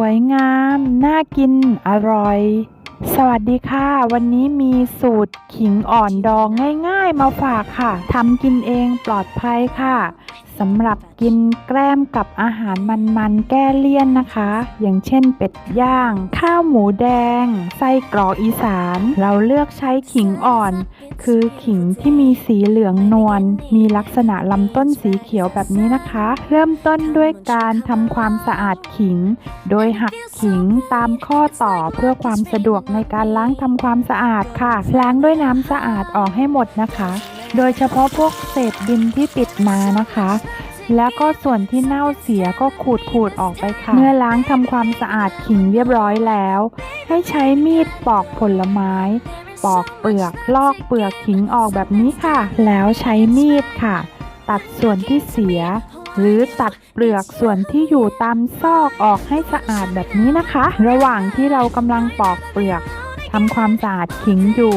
วยงาม น่ากิน อร่อย สวัสดีค่ะ วันนี้มีสูตรขิงอ่อนดองง่าย ๆ มาฝากค่ะทำกินเองปลอดภัยค่ะ สำหรับกินแกล้มกับอาหารมันๆ แก้เลี่ยนนะคะ อย่างเช่นเป็ดย่าง ข้าวหมูแดง ไส้กรอกอีสาน เราเลือกใช้ขิงอ่อน คือขิงที่มีสีเหลืองนวล มีลักษณะลำต้นสีเขียวแบบนี้นะคะ เริ่มต้นด้วยการทำความสะอาดขิง โดยหักขิงตามข้อต่อเพื่อความสะดวกในการล้างทำความสะอาดค่ะ ล้างด้วยน้ำสะอาดออกให้หมดนะคะ โดยเฉพาะพวกเศษดินที่ติดมานะคะ แล้วก็ส่วนที่เน่าเสียก็ขูดขูดๆออกไปค่ะ เมื่อล้างทำความสะอาดขิงเรียบร้อยแล้ว ให้ใช้มีดปอกผลไม้ ปอกเปลือกลอกเปลือกขิงออกแบบนี้ค่ะ แล้วใช้มีดค่ะ ตัดส่วนที่เสีย หรือตัดเปลือกส่วนที่อยู่ตามซอกออกให้สะอาดแบบนี้นะคะ ระหว่างที่เรากำลังปอกเปลือก ทำความสะอาดขิงอยู่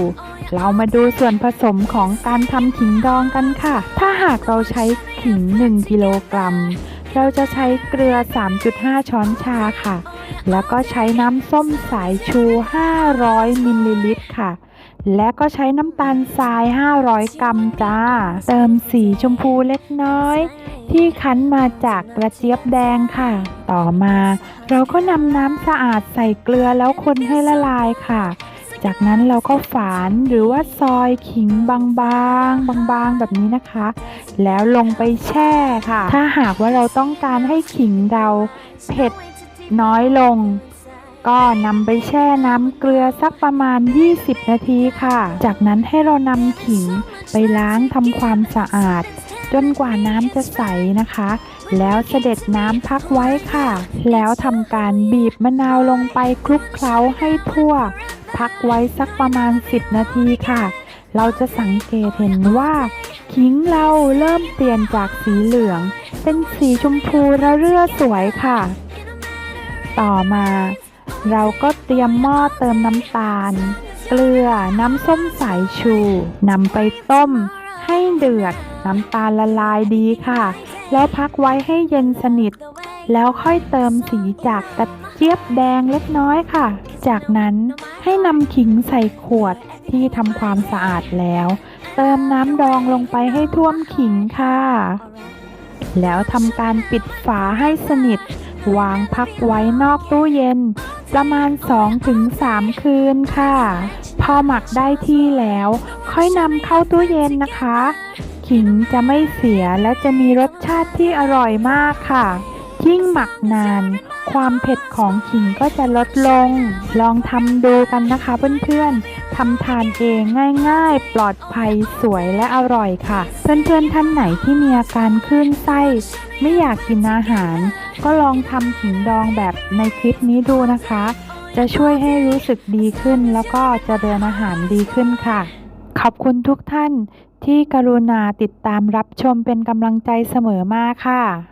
เรามาดูส่วนผสมของการทำขิงดองกันค่ะ ถ้าหากเราใช้ขิง 1 กิโลกรัม เราจะใช้เกลือ 3.5 ช้อนชาค่ะ แล้วก็ใช้น้ำส้มสายชู 500 มิลลิลิตรค่ะ และก็ใช้น้ำตาลทราย 500 กรัมจ้า เติมสีชมพูเล็กน้อย ที่คั้นมาจากกระเจี๊ยบแดงค่ะ ต่อมา เราก็นำน้ำสะอาดใส่เกลือแล้วคนให้ละลายค่ะ จากนั้นเราก็ฝานหรือว่าซอยขิงบางๆ บางๆ แบบนี้นะคะ แล้วลงไปแช่ค่ะ ถ้าหากว่าเราต้องการให้ขิงเราเผ็ดน้อยลง ก็นำไปแช่น้ำเกลือสักประมาณ 20 นาทีค่ะ จากนั้นให้เรานำขิงไปล้างทำความสะอาด จนกว่าน้ำจะใสนะคะ แล้วเสด็จน้ำพักไว้ค่ะ แล้วทำการบีบมะนาวลงไปคลุกเคล้าให้ทั่ว พักไว้สักประมาณ 10 นาทีค่ะ เราจะสังเกตเห็นว่าขิงเราเริ่มเปลี่ยนจากสีเหลือง เป็นสีชมพูระเรื่อสวยค่ะ ต่อมา เราก็เตรียมหม้อเติมน้ำตาล เกลือ น้ำส้มสายชูนำไปต้ม ให้เดือด น้ำตาลละลายดีค่ะ แล้วพักไว้ให้เย็นสนิท แล้วค่อยเติมสีจากกระเจี๊ยบแดงเล็กน้อยค่ะ จากนั้นให้นำขิงใส่ขวดที่ทำความสะอาดแล้ว เติมน้ำดองลงไปให้ท่วมขิงค่ะ แล้วทำการปิดฝาให้สนิท วางพักไว้นอกตู้เย็น ประมาณ 2-3 คืนค่ะ พอหมักได้ที่แล้ว ค่อยนำเข้าตู้เย็นนะคะ ขิงจะไม่เสียและจะมีรสชาติที่อร่อยมากค่ะ ยิ่งหมักนาน ความเผ็ดของขิงก็จะลดลง ลองทำดูกันนะคะเพื่อนๆทำทานเองง่ายๆ ปลอดภัยสวยและอร่อยค่ะ เพื่อนๆท่านไหนที่มีอาการคลื่นไส้ ไม่อยากกินอาหาร ก็ลองทำขิงดองแบบในคลิปนี้ดูนะคะ จะช่วยให้รู้สึกดีขึ้นแล้วก็จะเจริญอาหารดีขึ้นค่ะ ขอบคุณทุกท่านที่กรุณาติดตามรับชมเป็นกำลังใจเสมอมาค่ะ